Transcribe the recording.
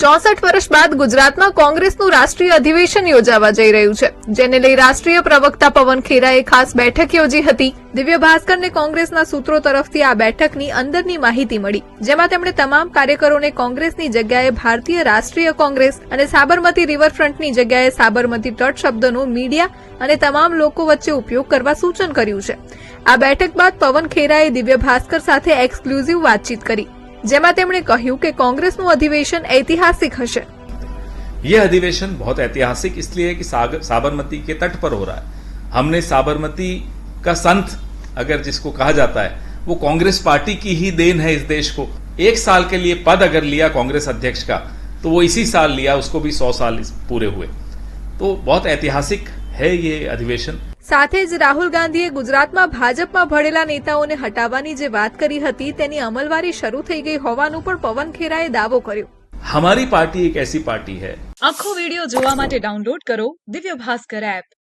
ચોસઠ વર્ષ બાદ ગુજરાતમાં કોંગ્રેસનું રાષ્ટ્રીય અધિવેશન યોજાવા જઈ રહ્યું છે, જેને લઈ રાષ્ટ્રીય પ્રવક્તા પવન ખેરાએ ખાસ બેઠક યોજી હતી. દિવ્ય ભાસ્કરને કોંગ્રેસના સૂત્રો તરફથી આ બેઠકની અંદરની માહિતી મળી, જેમાં તેમણે તમામ કાર્યકરોને કોંગ્રેસની જગ્યાએ ભારતીય રાષ્ટ્રીય કોંગ્રેસ અને સાબરમતી રિવરફ્રન્ટની જગ્યાએ સાબરમતી તટ શબ્દનો મીડિયા અને તમામ લોકો વચ્ચે ઉપયોગ કરવા સૂચન કર્યું છે. આ બેઠક બાદ પવન ખેરાએ દિવ્ય ભાસ્કર સાથે એક્સક્લુઝિવ વાતચીત કરી. જેમાં તેમણે કહ્યું કે કોંગ્રેસનું અધિવેશન ઐતિહાસિક હશે यह अधिवेशन बहुत ऐतिहासिक इसलिए है कि सागर साबरमती के तट पर हो रहा है हमने साबरमती का संत अगर जिसको कहा जाता है वो कांग्रेस पार्टी की ही देन है इस देश को एक साल के लिए पद अगर लिया कांग्रेस अध्यक्ष का तो वो इसी साल लिया उसको भी सौ साल इस- पूरे हुए तो बहुत ऐतिहासिक है ये अधिवेशन સાથે જ રાહુલ ગાંધીએ ગુજરાતમાં ભાજપમાં ભળેલા નેતાઓને હટાવવાની જે વાત કરી હતી તેની અમલવારી શરૂ થઈ ગઈ હોવાનું પણ પવન ખેરાએ દાવો કર્યો हमारी पार्टी एक ऐसी पार्टी है આખો વિડિયો જોવા માટે ડાઉનલોડ કરો દિવ્ય ભાસ્કર એપ